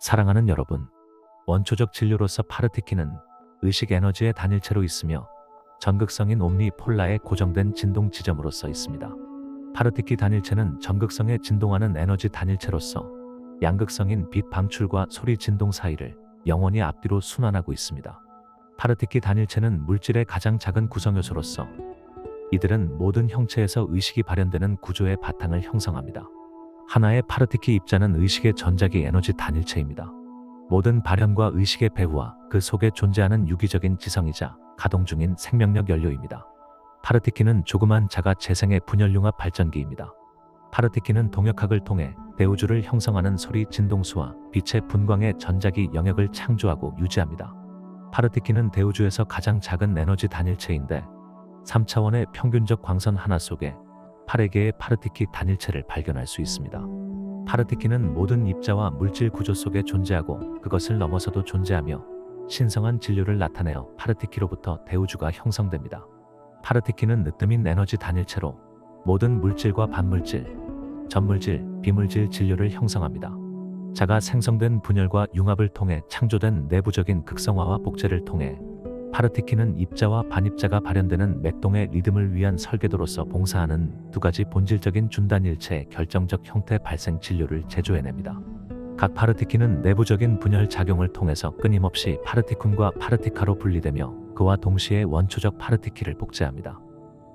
사랑하는 여러분, 원초적 진료로서 파르티키는 의식 에너지의 단일체로 있으며 전극성인 옴니 폴라의 고정된 진동 지점으로서 있습니다. 파르티키 단일체는 전극성에 진동하는 에너지 단일체로서 양극성인 빛 방출과 소리 진동 사이를 영원히 앞뒤로 순환하고 있습니다. 파르티키 단일체는 물질의 가장 작은 구성 요소로서 이들은 모든 형체에서 의식이 발현되는 구조의 바탕을 형성합니다. 하나의 파르티키 입자는 의식의 전자기 에너지 단일체입니다. 모든 발현과 의식의 배후와 그 속에 존재하는 유기적인 지성이자 가동 중인 생명력 연료입니다. 파르티키는 조그만 자가 재생의 분열융합 발전기입니다. 파르티키는 동역학을 통해 대우주를 형성하는 소리 진동수와 빛의 분광의 전자기 영역을 창조하고 유지합니다. 파르티키는 대우주에서 가장 작은 에너지 단일체인데 3차원의 평균적 광선 하나 속에 8개 개의 파르티키 단일체를 발견할 수 있습니다. 파르티키는 모든 입자와 물질 구조 속에 존재하고 그것을 넘어서도 존재하며 신성한 진료를 나타내어 파르티키로부터 대우주가 형성됩니다. 파르티키는 늦뜸인 에너지 단일체로 모든 물질과 반물질, 전물질, 비물질 진료를 형성합니다. 자가 생성된 분열과 융합을 통해 창조된 내부적인 극성화와 복제를 통해 파르티키는 입자와 반입자가 발현되는 맥동의 리듬을 위한 설계도로서 봉사하는 두 가지 본질적인 준단일체의 결정적 형태 발생 진료를 제조해냅니다. 각 파르티키는 내부적인 분열 작용을 통해서 끊임없이 파르티쿰과 파르티카로 분리되며 그와 동시에 원초적 파르티키를 복제합니다.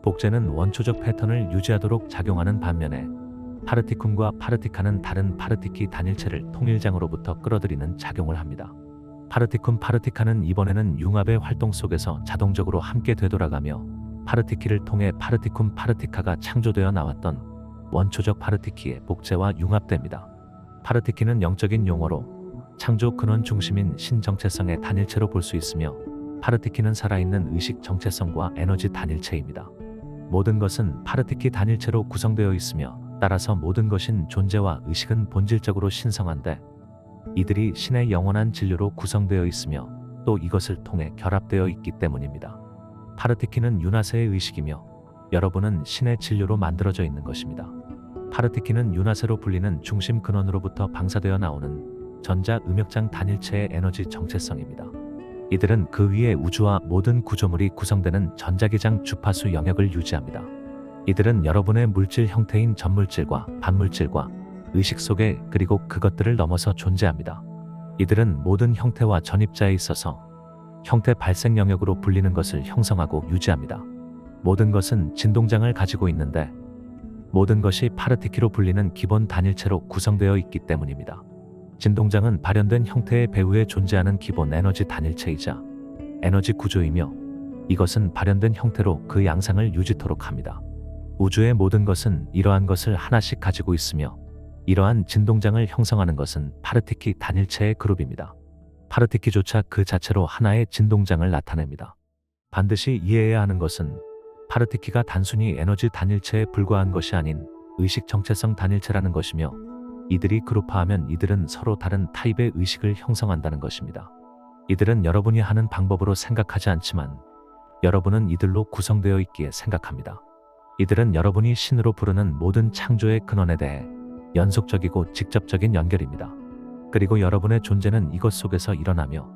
복제는 원초적 패턴을 유지하도록 작용하는 반면에 파르티쿰과 파르티카는 다른 파르티키 단일체를 통일장으로부터 끌어들이는 작용을 합니다. 파르티쿰 파르티카는 이번에는 융합의 활동 속에서 자동적으로 함께 되돌아가며 파르티키를 통해 파르티쿰 파르티카가 창조되어 나왔던 원초적 파르티키의 복제와 융합됩니다. 파르티키는 영적인 용어로 창조 근원 중심인 신정체성의 단일체로 볼 수 있으며 파르티키는 살아있는 의식 정체성과 에너지 단일체입니다. 모든 것은 파르티키 단일체로 구성되어 있으며 따라서 모든 것인 존재와 의식은 본질적으로 신성한데 이들이 신의 영원한 진료로 구성되어 있으며 또 이것을 통해 결합되어 있기 때문입니다. 파르티키는 유나세의 의식이며 여러분은 신의 진료로 만들어져 있는 것입니다. 파르티키는 유나세로 불리는 중심 근원으로부터 방사되어 나오는 전자 음역장 단일체의 에너지 정체성입니다. 이들은 그 위에 우주와 모든 구조물이 구성되는 전자기장 주파수 영역을 유지합니다. 이들은 여러분의 물질 형태인 전물질과 반물질과 의식 속에 그리고 그것들을 넘어서 존재합니다. 이들은 모든 형태와 전입자에 있어서 형태 발생 영역으로 불리는 것을 형성하고 유지합니다. 모든 것은 진동장을 가지고 있는데 모든 것이 파르티키로 불리는 기본 단일체로 구성되어 있기 때문입니다. 진동장은 발현된 형태의 배후에 존재하는 기본 에너지 단일체이자 에너지 구조이며 이것은 발현된 형태로 그 양상을 유지토록 합니다. 우주의 모든 것은 이러한 것을 하나씩 가지고 있으며 이러한 진동장을 형성하는 것은 파르티키 단일체의 그룹입니다. 파르티키조차 그 자체로 하나의 진동장을 나타냅니다. 반드시 이해해야 하는 것은 파르티키가 단순히 에너지 단일체에 불과한 것이 아닌 의식 정체성 단일체라는 것이며 이들이 그룹화하면 이들은 서로 다른 타입의 의식을 형성한다는 것입니다. 이들은 여러분이 하는 방법으로 생각하지 않지만 여러분은 이들로 구성되어 있기에 생각합니다. 이들은 여러분이 신으로 부르는 모든 창조의 근원에 대해 연속적이고 직접적인 연결입니다. 그리고 여러분의 존재는 이것 속에서 일어나며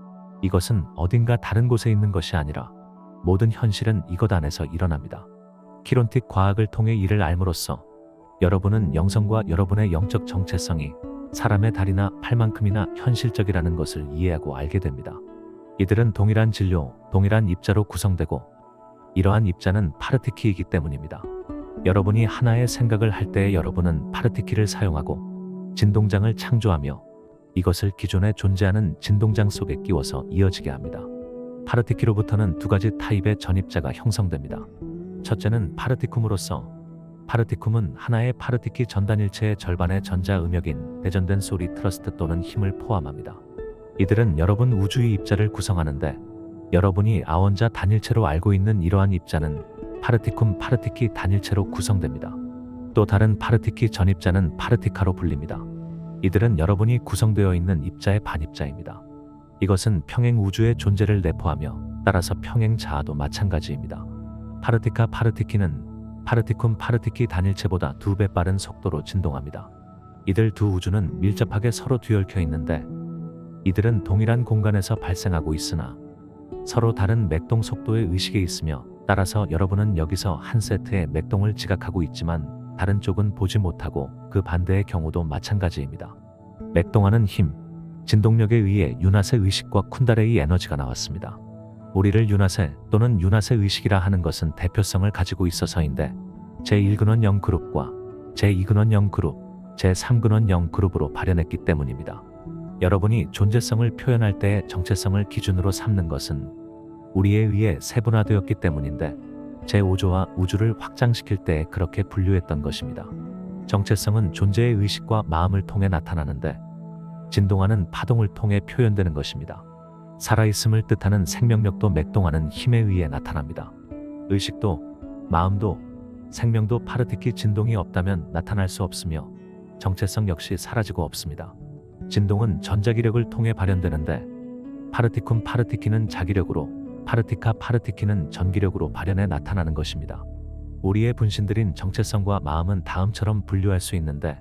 이것은 어딘가 다른 곳에 있는 것이 아니라 모든 현실은 이것 안에서 일어납니다. 키론틱 과학을 통해 이를 알므로써 여러분은 영성과 여러분의 영적 정체성이 사람의 다리나 팔만큼이나 현실적이라는 것을 이해하고 알게 됩니다. 이들은 동일한 진료, 동일한 입자로 구성되고 이러한 입자는 파르티키이기 때문입니다. 여러분이 하나의 생각을 할 때에 여러분은 파르티키를 사용하고 진동장을 창조하며 이것을 기존에 존재하는 진동장 속에 끼워서 이어지게 합니다. 파르티키로부터는 두 가지 타입의 전입자가 형성됩니다. 첫째는 파르티쿰으로서 파르티쿰은 하나의 파르티키 전단일체의 절반의 전자 음역인 대전된 소리 트러스트 또는 힘을 포함합니다. 이들은 여러분 우주의 입자를 구성하는데 여러분이 아원자 단일체로 알고 있는 이러한 입자는 파르티쿰 파르티키 단일체로 구성됩니다. 또 다른 파르티키 전입자는 파르티카로 불립니다. 이들은 여러분이 구성되어 있는 입자의 반입자입니다. 이것은 평행 우주의 존재를 내포하며 따라서 평행 자아도 마찬가지입니다. 파르티카 파르티키는 파르티쿰 파르티키 단일체보다 두 배 빠른 속도로 진동합니다. 이들 두 우주는 밀접하게 서로 뒤얽혀 있는데 이들은 동일한 공간에서 발생하고 있으나 서로 다른 맥동 속도의 의식에 있으며 따라서 여러분은 여기서 한 세트의 맥동을 지각하고 있지만 다른 쪽은 보지 못하고 그 반대의 경우도 마찬가지입니다. 맥동하는 힘, 진동력에 의해 유나세 의식과 쿤다레이 에너지가 나왔습니다. 우리를 유나세 또는 유나세 의식이라 하는 것은 대표성을 가지고 있어서인데 제1근원 0그룹과 제2근원 0그룹, 제3근원 0그룹으로 발현했기 때문입니다. 여러분이 존재성을 표현할 때의 정체성을 기준으로 삼는 것은 우리에 의해 세분화되었기 때문인데 제5조와 우주를 확장시킬 때 그렇게 분류했던 것입니다. 정체성은 존재의 의식과 마음을 통해 나타나는데 진동하는 파동을 통해 표현되는 것입니다. 살아있음을 뜻하는 생명력도 맥동하는 힘에 의해 나타납니다. 의식도 마음도 생명도 파르티키 진동이 없다면 나타날 수 없으며 정체성 역시 사라지고 없습니다. 진동은 전자기력을 통해 발현되는데 파르티쿰 파르티키는 자기력으로 파르티카 파르티키는 전기력으로 발현해 나타나는 것입니다. 우리의 분신들인 정체성과 마음은 다음처럼 분류할 수 있는데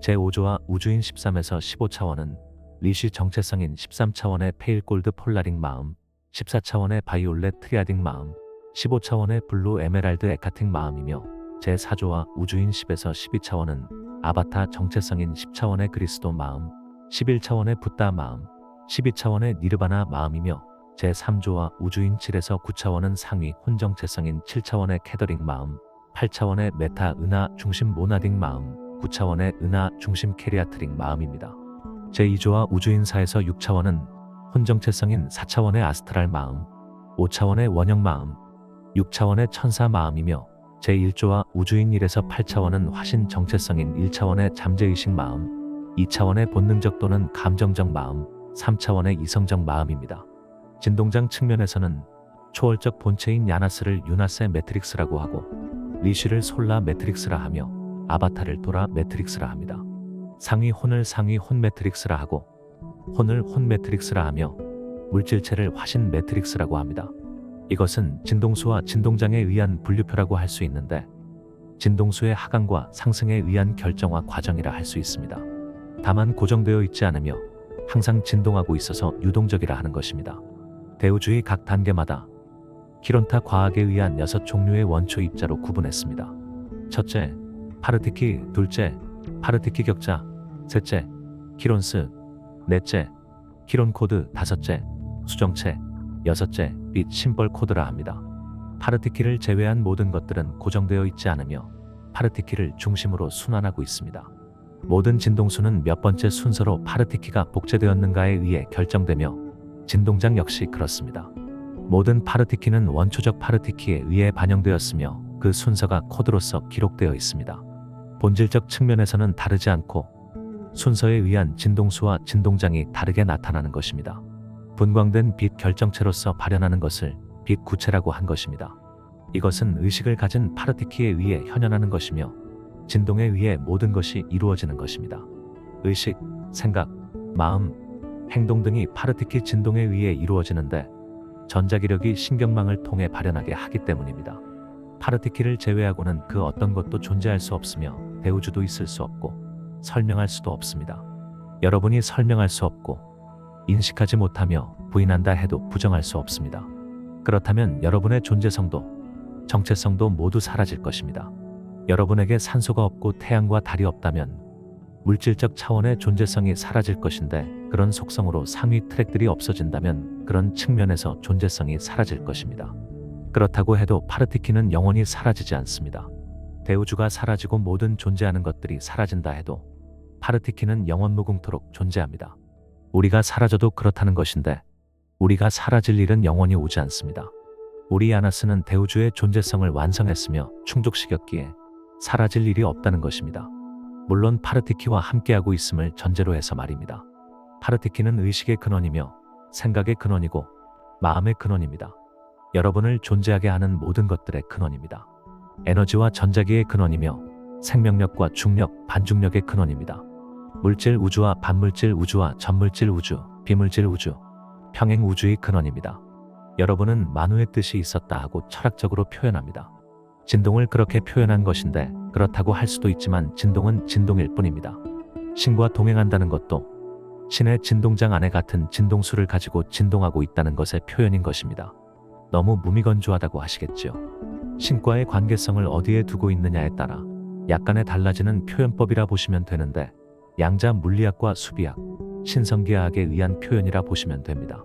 제5조와 우주인 13에서 15차원은 리시 정체성인 13차원의 페일골드 폴라링 마음, 14차원의 바이올렛 트리아딩 마음, 15차원의 블루 에메랄드 에카팅 마음이며 제4조와 우주인 10에서 12차원은 아바타 정체성인 10차원의 그리스도 마음, 11차원의 붓다 마음, 12차원의 니르바나 마음이며 제3조와 우주인 7에서 9차원은 상위 혼정체성인 7차원의 캐더링 마음, 8차원의 메타 은하 중심 모나딩 마음, 9차원의 은하 중심 캐리아트링 마음입니다. 제2조와 우주인 4에서 6차원은 혼정체성인 4차원의 아스트랄 마음, 5차원의 원형 마음, 6차원의 천사 마음이며 제1조와 우주인 1에서 8차원은 화신 정체성인 1차원의 잠재의식 마음, 2차원의 본능적 또는 감정적 마음, 3차원의 이성적 마음입니다. 진동장 측면에서는 초월적 본체인 야나스를 유나세 매트릭스라고 하고 리쉬를 솔라 매트릭스라 하며 아바타를 도라 매트릭스라 합니다. 상위 혼을 상위 혼 매트릭스라 하고 혼을 혼 매트릭스라 하며 물질체를 화신 매트릭스라고 합니다. 이것은 진동수와 진동장에 의한 분류표라고 할 수 있는데 진동수의 하강과 상승에 의한 결정화 과정이라 할 수 있습니다. 다만 고정되어 있지 않으며 항상 진동하고 있어서 유동적이라 하는 것입니다. 대우주의 각 단계마다 키론타 과학에 의한 여섯 종류의 원초 입자로 구분했습니다. 첫째, 파르티키, 둘째, 파르티키 격자, 셋째, 키론스, 넷째, 키론 코드, 다섯째, 수정체, 여섯째, 빛 심벌 코드라 합니다. 파르티키를 제외한 모든 것들은 고정되어 있지 않으며 파르티키를 중심으로 순환하고 있습니다. 모든 진동수는 몇 번째 순서로 파르티키가 복제되었는가에 의해 결정되며 진동장 역시 그렇습니다. 모든 파르티키는 원초적 파르티키에 의해 반영되었으며 그 순서가 코드로서 기록되어 있습니다. 본질적 측면에서는 다르지 않고 순서에 의한 진동수와 진동장이 다르게 나타나는 것입니다. 분광된 빛 결정체로서 발현하는 것을 빛 구체라고 한 것입니다. 이것은 의식을 가진 파르티키에 의해 현현하는 것이며 진동에 의해 모든 것이 이루어지는 것입니다. 의식, 생각, 마음, 행동 등이 파르티키 진동에 의해 이루어지는데 전자기력이 신경망을 통해 발현하게 하기 때문입니다. 파르티키를 제외하고는 그 어떤 것도 존재할 수 없으며 대우주도 있을 수 없고 설명할 수도 없습니다. 여러분이 설명할 수 없고 인식하지 못하며 부인한다 해도 부정할 수 없습니다. 그렇다면 여러분의 존재성도 정체성도 모두 사라질 것입니다. 여러분에게 산소가 없고 태양과 달이 없다면 물질적 차원의 존재성이 사라질 것인데 그런 속성으로 상위 트랙들이 없어진다면 그런 측면에서 존재성이 사라질 것입니다. 그렇다고 해도 파르티키는 영원히 사라지지 않습니다. 대우주가 사라지고 모든 존재하는 것들이 사라진다 해도 파르티키는 영원 무궁토록 존재합니다. 우리가 사라져도 그렇다는 것인데 우리가 사라질 일은 영원히 오지 않습니다. 우리 아나스는 대우주의 존재성을 완성했으며 충족시켰기에 사라질 일이 없다는 것입니다. 물론 파르티키와 함께하고 있음을 전제로 해서 말입니다. 파르티키는 의식의 근원이며 생각의 근원이고 마음의 근원입니다. 여러분을 존재하게 하는 모든 것들의 근원입니다. 에너지와 전자기의 근원이며 생명력과 중력, 반중력의 근원입니다. 물질 우주와 반물질 우주와 전물질 우주, 비물질 우주, 평행 우주의 근원입니다. 여러분은 만우의 뜻이 있었다 하고 철학적으로 표현합니다. 진동을 그렇게 표현한 것인데 그렇다고 할 수도 있지만 진동은 진동일 뿐입니다. 신과 동행한다는 것도 신의 진동장 안에 같은 진동수를 가지고 진동하고 있다는 것의 표현인 것입니다. 너무 무미건조하다고 하시겠지요. 신과의 관계성을 어디에 두고 있느냐에 따라 약간의 달라지는 표현법이라 보시면 되는데 양자 물리학과 수비학, 신성기하학에 의한 표현이라 보시면 됩니다.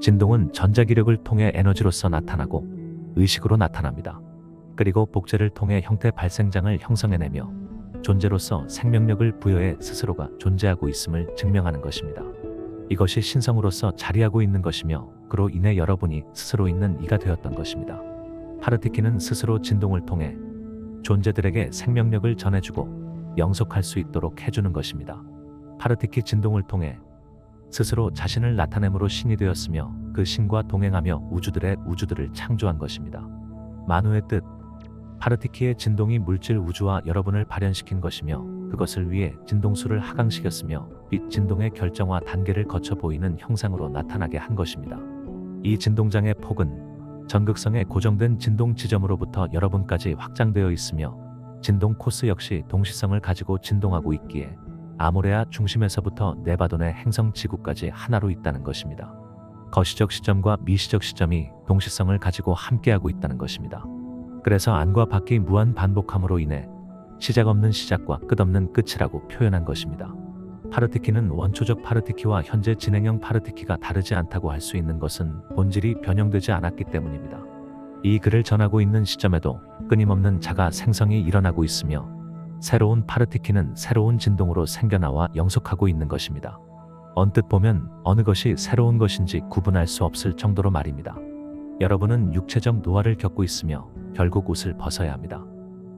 진동은 전자기력을 통해 에너지로서 나타나고 의식으로 나타납니다. 그리고 복제를 통해 형태 발생장을 형성해내며 존재로서 생명력을 부여해 스스로가 존재하고 있음을 증명하는 것입니다. 이것이 신성으로서 자리하고 있는 것이며 그로 인해 여러분이 스스로 있는 이가 되었던 것입니다. 파르티키는 스스로 진동을 통해 존재들에게 생명력을 전해주고 영속할 수 있도록 해주는 것입니다. 파르티키 진동을 통해 스스로 자신을 나타냄으로 신이 되었으며 그 신과 동행하며 우주들의 우주들을 창조한 것입니다. 만우의 뜻 파르티키의 진동이 물질 우주와 여러분을 발현시킨 것이며 그것을 위해 진동수를 하강시켰으며 빛 진동의 결정화 단계를 거쳐 보이는 형상으로 나타나게 한 것입니다. 이 진동장의 폭은 전극성의 고정된 진동 지점으로부터 여러분까지 확장되어 있으며 진동 코스 역시 동시성을 가지고 진동하고 있기에 아모레아 중심에서부터 네바돈의 행성 지구까지 하나로 있다는 것입니다. 거시적 시점과 미시적 시점이 동시성을 가지고 함께하고 있다는 것입니다. 그래서 안과 밖이 무한 반복함으로 인해 시작 없는 시작과 끝없는 끝이라고 표현한 것입니다. 파르티키는 원초적 파르티키와 현재 진행형 파르티키가 다르지 않다고 할 수 있는 것은 본질이 변형되지 않았기 때문입니다. 이 글을 전하고 있는 시점에도 끊임없는 자가 생성이 일어나고 있으며 새로운 파르티키는 새로운 진동으로 생겨나와 영속하고 있는 것입니다. 언뜻 보면 어느 것이 새로운 것인지 구분할 수 없을 정도로 말입니다. 여러분은 육체적 노화를 겪고 있으며 결국 옷을 벗어야 합니다.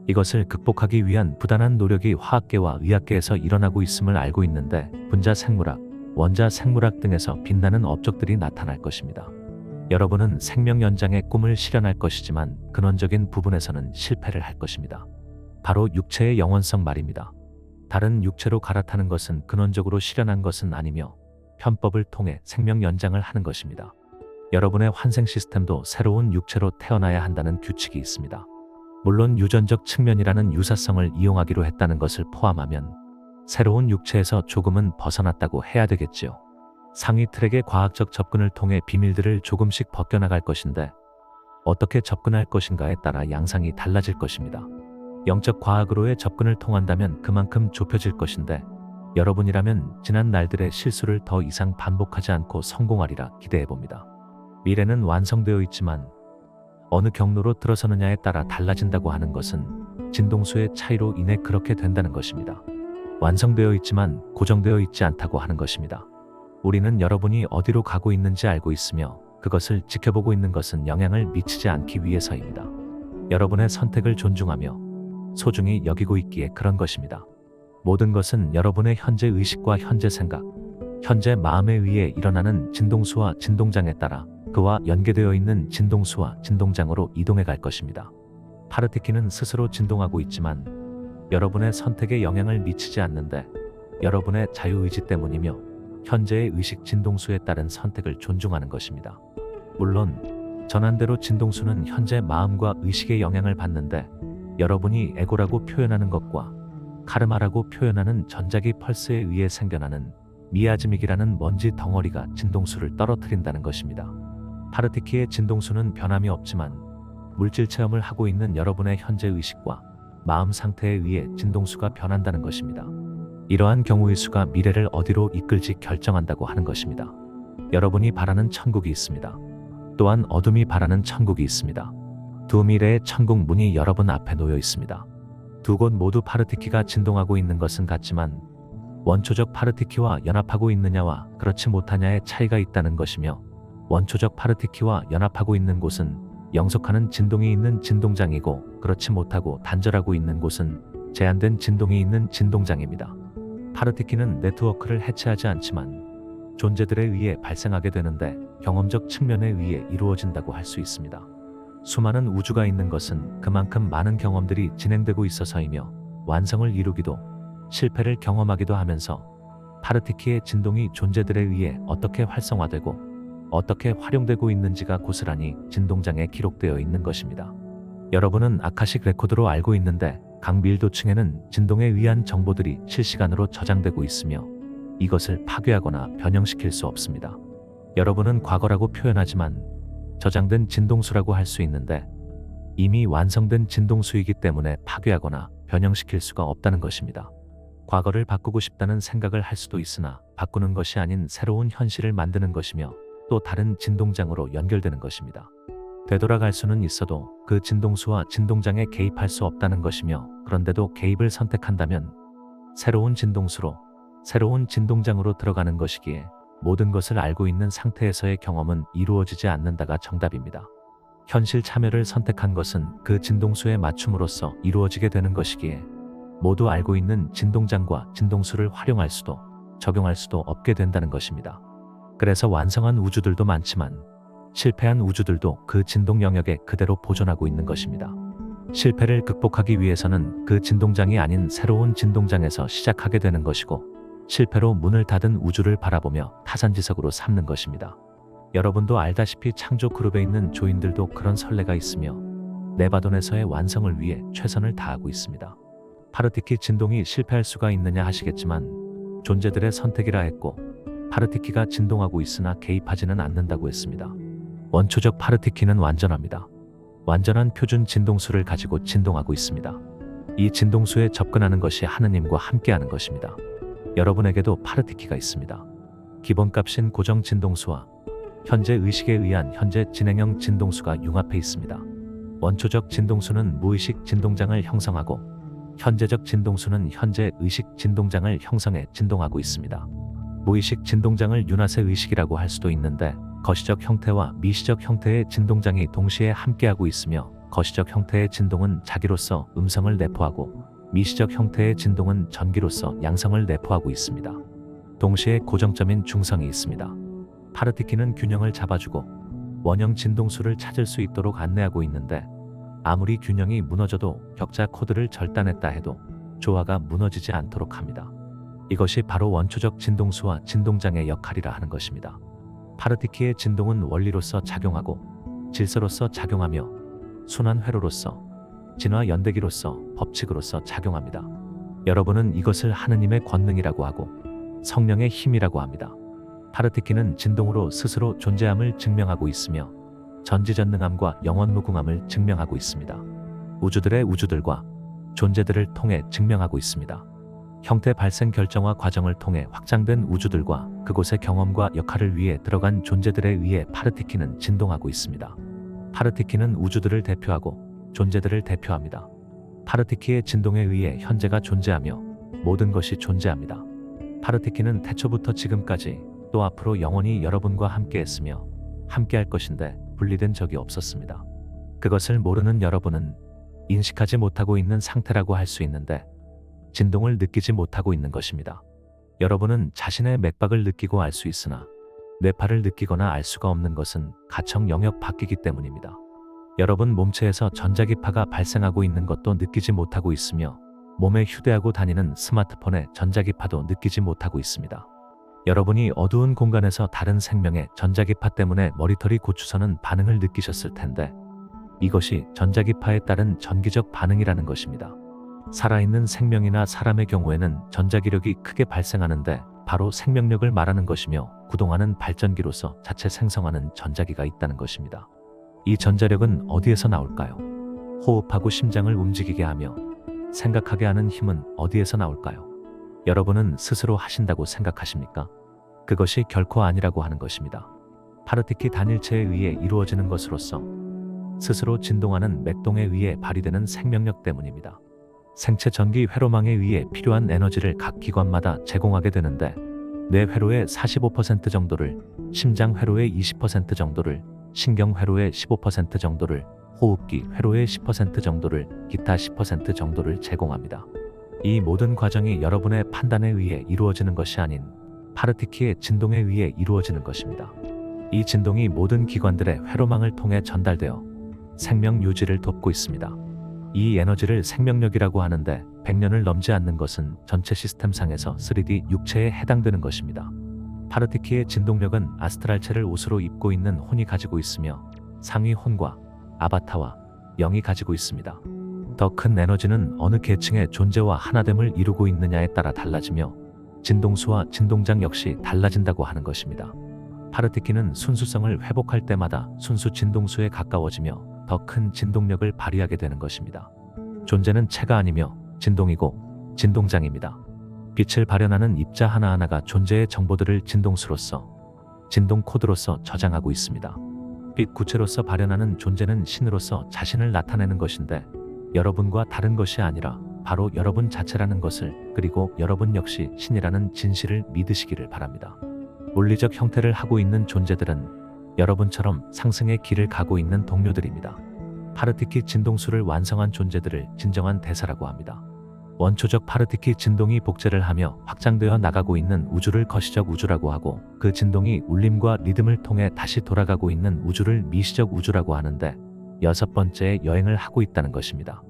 이것을 극복하기 위한 부단한 노력이 화학계와 의학계에서 일어나고 있음을 알고 있는데 분자 생물학, 원자 생물학 등에서 빛나는 업적들이 나타날 것입니다. 여러분은 생명 연장의 꿈을 실현할 것이지만 근원적인 부분에서는 실패를 할 것입니다. 바로 육체의 영원성 말입니다. 다른 육체로 갈아타는 것은 근원적으로 실현한 것은 아니며 편법을 통해 생명 연장을 하는 것입니다. 여러분의 환생 시스템도 새로운 육체로 태어나야 한다는 규칙이 있습니다. 물론 유전적 측면이라는 유사성을 이용하기로 했다는 것을 포함하면 새로운 육체에서 조금은 벗어났다고 해야 되겠지요. 상위 트랙의 과학적 접근을 통해 비밀들을 조금씩 벗겨나갈 것인데 어떻게 접근할 것인가에 따라 양상이 달라질 것입니다. 영적 과학으로의 접근을 통한다면 그만큼 좁혀질 것인데 여러분이라면 지난 날들의 실수를 더 이상 반복하지 않고 성공하리라 기대해 봅니다. 미래는 완성되어 있지만 어느 경로로 들어서느냐에 따라 달라진다고 하는 것은 진동수의 차이로 인해 그렇게 된다는 것입니다. 완성되어 있지만 고정되어 있지 않다고 하는 것입니다. 우리는 여러분이 어디로 가고 있는지 알고 있으며 그것을 지켜보고 있는 것은 영향을 미치지 않기 위해서입니다. 여러분의 선택을 존중하며 소중히 여기고 있기에 그런 것입니다. 모든 것은 여러분의 현재 의식과 현재 생각, 현재 마음에 의해 일어나는 진동수와 진동장에 따라 그와 연계되어 있는 진동수와 진동장으로 이동해 갈 것입니다. 파르티키는 스스로 진동하고 있지만 여러분의 선택에 영향을 미치지 않는데 여러분의 자유의지 때문이며 현재의 의식 진동수에 따른 선택을 존중하는 것입니다. 물론 전한대로 진동수는 현재 마음과 의식에 영향을 받는데 여러분이 에고라고 표현하는 것과 카르마라고 표현하는 전자기 펄스에 의해 생겨나는 미아즈믹이라는 먼지 덩어리가 진동수를 떨어뜨린다는 것입니다. 파르티키의 진동수는 변함이 없지만 물질 체험을 하고 있는 여러분의 현재 의식과 마음 상태에 의해 진동수가 변한다는 것입니다. 이러한 경우의 수가 미래를 어디로 이끌지 결정한다고 하는 것입니다. 여러분이 바라는 천국이 있습니다. 또한 어둠이 바라는 천국이 있습니다. 두 미래의 천국 문이 여러분 앞에 놓여 있습니다. 두 곳 모두 파르티키가 진동하고 있는 것은 같지만 원초적 파르티키와 연합하고 있느냐와 그렇지 못하냐의 차이가 있다는 것이며 원초적 파르티키와 연합하고 있는 곳은 영속하는 진동이 있는 진동장이고 그렇지 못하고 단절하고 있는 곳은 제한된 진동이 있는 진동장입니다. 파르티키는 네트워크를 해체하지 않지만 존재들에 의해 발생하게 되는데 경험적 측면에 의해 이루어진다고 할 수 있습니다. 수많은 우주가 있는 것은 그만큼 많은 경험들이 진행되고 있어서이며 완성을 이루기도 실패를 경험하기도 하면서 파르티키의 진동이 존재들에 의해 어떻게 활성화되고 어떻게 활용되고 있는지가 고스란히 진동장에 기록되어 있는 것입니다. 여러분은 아카식 레코드로 알고 있는데 각 밀도층에는 진동에 의한 정보들이 실시간으로 저장되고 있으며 이것을 파괴하거나 변형시킬 수 없습니다. 여러분은 과거라고 표현하지만 저장된 진동수라고 할 수 있는데 이미 완성된 진동수이기 때문에 파괴하거나 변형시킬 수가 없다는 것입니다. 과거를 바꾸고 싶다는 생각을 할 수도 있으나 바꾸는 것이 아닌 새로운 현실을 만드는 것이며 또 다른 진동장으로 연결되는 것입니다. 되돌아갈 수는 있어도 그 진동수와 진동장에 개입할 수 없다는 것이며 그런데도 개입을 선택한다면 새로운 진동수로 새로운 진동장으로 들어가는 것이기에 모든 것을 알고 있는 상태에서의 경험은 이루어지지 않는다가 정답입니다. 현실 참여를 선택한 것은 그 진동수에 맞춤으로써 이루어지게 되는 것이기에 모두 알고 있는 진동장과 진동수를 활용할 수도 적용할 수도 없게 된다는 것입니다. 그래서 완성한 우주들도 많지만 실패한 우주들도 그 진동 영역에 그대로 보존하고 있는 것입니다. 실패를 극복하기 위해서는 그 진동장이 아닌 새로운 진동장에서 시작하게 되는 것이고 실패로 문을 닫은 우주를 바라보며 타산지석으로 삼는 것입니다. 여러분도 알다시피 창조 그룹에 있는 조인들도 그런 선례가 있으며 네바돈에서의 완성을 위해 최선을 다하고 있습니다. 파르티키 진동이 실패할 수가 있느냐 하시겠지만 존재들의 선택이라 했고 파르티키가 진동하고 있으나 개입하지는 않는다고 했습니다. 원초적 파르티키는 완전합니다. 완전한 표준 진동수를 가지고 진동하고 있습니다. 이 진동수에 접근하는 것이 하느님과 함께하는 것입니다. 여러분에게도 파르티키가 있습니다. 기본값인 고정 진동수와 현재 의식에 의한 현재 진행형 진동수가 융합해 있습니다. 원초적 진동수는 무의식 진동장을 형성하고 현재적 진동수는 현재 의식 진동장을 형성해 진동하고 있습니다. 무의식 진동장을 윤화세 의식이라고 할 수도 있는데 거시적 형태와 미시적 형태의 진동장이 동시에 함께하고 있으며 거시적 형태의 진동은 자기로서 음성을 내포하고 미시적 형태의 진동은 전기로서 양성을 내포하고 있습니다. 동시에 고정점인 중성이 있습니다. 파르티키는 균형을 잡아주고 원형 진동수를 찾을 수 있도록 안내하고 있는데 아무리 균형이 무너져도 격자 코드를 절단했다 해도 조화가 무너지지 않도록 합니다. 이것이 바로 원초적 진동수와 진동장의 역할이라 하는 것입니다. 파르티키의 진동은 원리로서 작용하고 질서로서 작용하며 순환 회로로서 진화 연대기로서 법칙으로서 작용합니다. 여러분은 이것을 하느님의 권능이라고 하고 성령의 힘이라고 합니다. 파르티키는 진동으로 스스로 존재함을 증명하고 있으며 전지전능함과 영원무궁함을 증명하고 있습니다. 우주들의 우주들과 존재들을 통해 증명하고 있습니다. 형태 발생 결정화 과정을 통해 확장된 우주들과 그곳의 경험과 역할을 위해 들어간 존재들에 의해 파르티키는 진동하고 있습니다. 파르티키는 우주들을 대표하고 존재들을 대표합니다. 파르티키의 진동에 의해 현재가 존재하며 모든 것이 존재합니다. 파르티키는 태초부터 지금까지 또 앞으로 영원히 여러분과 함께 했으며 함께 할 것인데 분리된 적이 없었습니다. 그것을 모르는 여러분은 인식하지 못하고 있는 상태라고 할 수 있는데 진동을 느끼지 못하고 있는 것입니다. 여러분은 자신의 맥박을 느끼고 알 수 있으나 뇌파를 느끼거나 알 수가 없는 것은 가청 영역 바뀌기 때문입니다. 여러분 몸체에서 전자기파가 발생하고 있는 것도 느끼지 못하고 있으며 몸에 휴대하고 다니는 스마트폰의 전자기파도 느끼지 못하고 있습니다. 여러분이 어두운 공간에서 다른 생명의 전자기파 때문에 머리털이 고추서는 반응을 느끼셨을 텐데 이것이 전자기파에 따른 전기적 반응이라는 것입니다. 살아있는 생명이나 사람의 경우에는 전자기력이 크게 발생하는데 바로 생명력을 말하는 것이며 구동하는 발전기로서 자체 생성하는 전자기가 있다는 것입니다. 이 전자력은 어디에서 나올까요? 호흡하고 심장을 움직이게 하며 생각하게 하는 힘은 어디에서 나올까요? 여러분은 스스로 하신다고 생각하십니까? 그것이 결코 아니라고 하는 것입니다. 파르티키 단일체에 의해 이루어지는 것으로서 스스로 진동하는 맥동에 의해 발휘되는 생명력 때문입니다. 생체 전기 회로망에 의해 필요한 에너지를 각 기관마다 제공하게 되는데 뇌 회로의 45% 정도를, 심장 회로의 20% 정도를, 신경 회로의 15% 정도를, 호흡기 회로의 10% 정도를, 기타 10% 정도를 제공합니다. 이 모든 과정이 여러분의 판단에 의해 이루어지는 것이 아닌 파르티키의 진동에 의해 이루어지는 것입니다. 이 진동이 모든 기관들의 회로망을 통해 전달되어 생명 유지를 돕고 있습니다. 이 에너지를 생명력이라고 하는데 100년을 넘지 않는 것은 전체 시스템상에서 3D 육체에 해당되는 것입니다. 파르티키의 진동력은 아스트랄체를 옷으로 입고 있는 혼이 가지고 있으며 상위 혼과 아바타와 영이 가지고 있습니다. 더 큰 에너지는 어느 계층의 존재와 하나됨을 이루고 있느냐에 따라 달라지며 진동수와 진동장 역시 달라진다고 하는 것입니다. 파르티키는 순수성을 회복할 때마다 순수 진동수에 가까워지며 더 큰 진동력을 발휘하게 되는 것입니다. 존재는 체가 아니며 진동이고 진동장입니다. 빛을 발현하는 입자 하나하나가 존재의 정보들을 진동수로서 진동 코드로서 저장하고 있습니다. 빛 구체로서 발현하는 존재는 신으로서 자신을 나타내는 것인데 여러분과 다른 것이 아니라 바로 여러분 자체라는 것을 그리고 여러분 역시 신이라는 진실을 믿으시기를 바랍니다. 물리적 형태를 하고 있는 존재들은 여러분처럼 상승의 길을 가고 있는 동료들입니다. 파르티키 진동수를 완성한 존재들을 진정한 대사라고 합니다. 원초적 파르티키 진동이 복제를 하며 확장되어 나가고 있는 우주를 거시적 우주라고 하고 그 진동이 울림과 리듬을 통해 다시 돌아가고 있는 우주를 미시적 우주라고 하는데 여섯 번째의 여행을 하고 있다는 것입니다.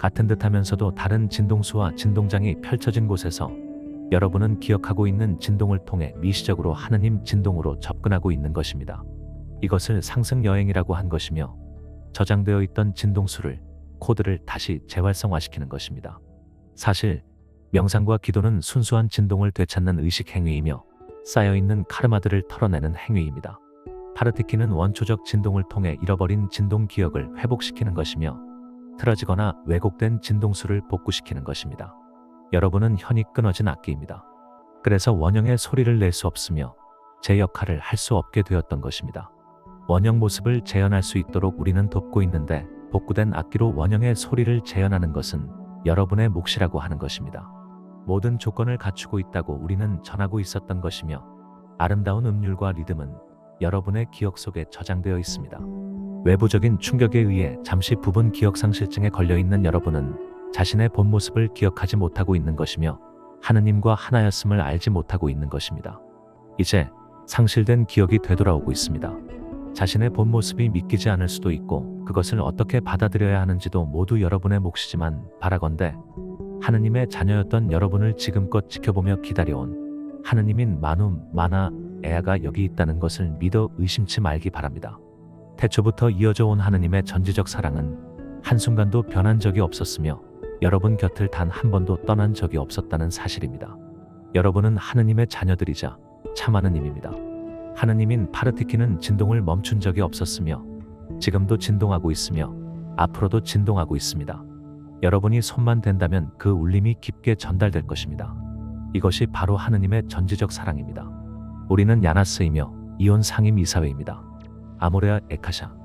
같은 듯 하면서도 다른 진동수와 진동장이 펼쳐진 곳에서 여러분은 기억하고 있는 진동을 통해 미시적으로 하느님 진동으로 접근하고 있는 것입니다. 이것을 상승 여행이라고 한 것이며 저장되어 있던 진동수를 코드를 다시 재활성화시키는 것입니다. 사실 명상과 기도는 순수한 진동을 되찾는 의식 행위이며 쌓여있는 카르마들을 털어내는 행위입니다. 파르티키는 원초적 진동을 통해 잃어버린 진동 기억을 회복시키는 것이며 틀어지거나 왜곡된 진동수를 복구시키는 것입니다. 여러분은 현이 끊어진 악기입니다. 그래서 원형의 소리를 낼 수 없으며 제 역할을 할 수 없게 되었던 것입니다. 원형 모습을 재현할 수 있도록 우리는 돕고 있는데 복구된 악기로 원형의 소리를 재현하는 것은 여러분의 몫이라고 하는 것입니다. 모든 조건을 갖추고 있다고 우리는 전하고 있었던 것이며 아름다운 음률과 리듬은 여러분의 기억 속에 저장되어 있습니다. 외부적인 충격에 의해 잠시 부분 기억 상실증에 걸려 있는 여러분은 자신의 본 모습을 기억하지 못하고 있는 것이며 하느님과 하나였음을 알지 못하고 있는 것입니다. 이제 상실된 기억이 되돌아오고 있습니다. 자신의 본 모습이 믿기지 않을 수도 있고 그것을 어떻게 받아들여야 하는지도 모두 여러분의 몫이지만 바라건대 하느님의 자녀였던 여러분을 지금껏 지켜보며 기다려온 하느님인 마눔, 마나, 에아가 여기 있다는 것을 믿어 의심치 말기 바랍니다. 태초부터 이어져 온 하느님의 전지적 사랑은 한순간도 변한 적이 없었으며 여러분 곁을 단 한 번도 떠난 적이 없었다는 사실입니다. 여러분은 하느님의 자녀들이자 참 하느님입니다. 하느님인 파르티키는 진동을 멈춘 적이 없었으며 지금도 진동하고 있으며 앞으로도 진동하고 있습니다. 여러분이 손만 댄다면 그 울림이 깊게 전달될 것입니다. 이것이 바로 하느님의 전지적 사랑입니다. 우리는 야나스이며 이온 상임 이사회입니다. 아모레아 에카샤